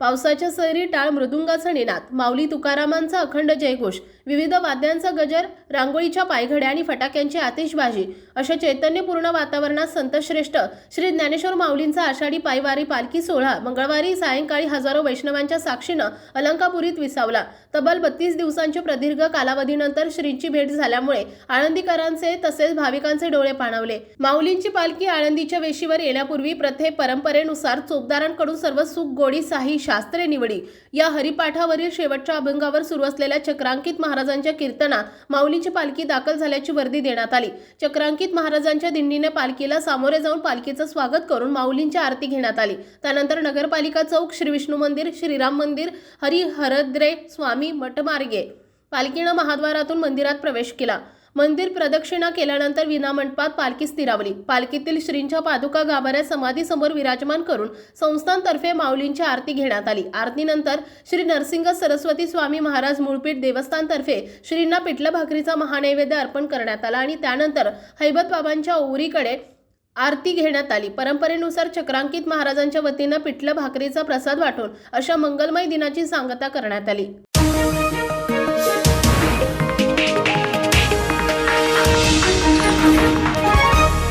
पावसाच्या सैरी टाळ मृदुंगाचा निनाद माऊली तुकारामांचा अखंड जयघोष विविध वाद्यांचा गजर रांगोळीच्या पायघड्या आणि फटाक्यांची आतिषबाजी अशा चैतन्यपूर्ण वातावरणात संतश्रेष्ठ श्री ज्ञानेश्वर माऊलींचा आषाढी पायवारी पालखी सोहळा मंगळवारी सायंकाळी हजारो वैष्णवांच्या साक्षीनं अलंकापुरीत विसावला. तब्बल बत्तीस दिवसांच्या प्रदीर्घ कालावधीनंतर श्रींची भेट झाल्यामुळे आळंदीकरांचे तसेच भाविकांचे डोळे पाणावले. माऊलींची पालखी आळंदीच्या वेशीवर येण्यापूर्वी प्रथे परंपरेनुसार चोपदारांकडून सर्व सुख गोडी साही शास्त्रे निवडी. या हरिपाठावरील शेवटच्या अभंगावर सुरू असलेल्या चक्रांकित महाराजांच्या कीर्तनात माऊलींची पालखी दाखल झाल्याची वर्दी देण्यात आली. चक्रांकित महाराजांच्या दिंडीने पालखीला सामोरे जाऊन पालखीचं स्वागत करून माऊलींची आरती घेण्यात आली. त्यानंतर नगरपालिका चौक श्री विष्णू मंदिर श्रीराम मंदिर हरिहरद्रे स्वामी मठमार्गे पालखीनं महाद्वारातून मंदिरात प्रवेश केला. मंदिर प्रदक्षिणा केल्यानंतर विनामंडपात पालखी स्थिरावली. पालखीतील श्रींच्या पादुका गाभाऱ्या समाधीसमोर विराजमान करून संस्थानतर्फे माऊलींची आरती घेण्यात आली. आरतीनंतर श्री नरसिंह सरस्वती स्वामी महाराज मूळपीठ देवस्थानतर्फे श्रींना पिठलं भाकरीचा महानैवेद्य अर्पण करण्यात आला आणि त्यानंतर हैबत बाबांच्या ओरीकडे आरती घेण्यात आली. परंपरेनुसार चक्रांकित महाराजांच्या वतीनं पिठलं भाकरीचा प्रसाद वाटून अशा मंगलमय दिनाची सांगता करण्यात आली.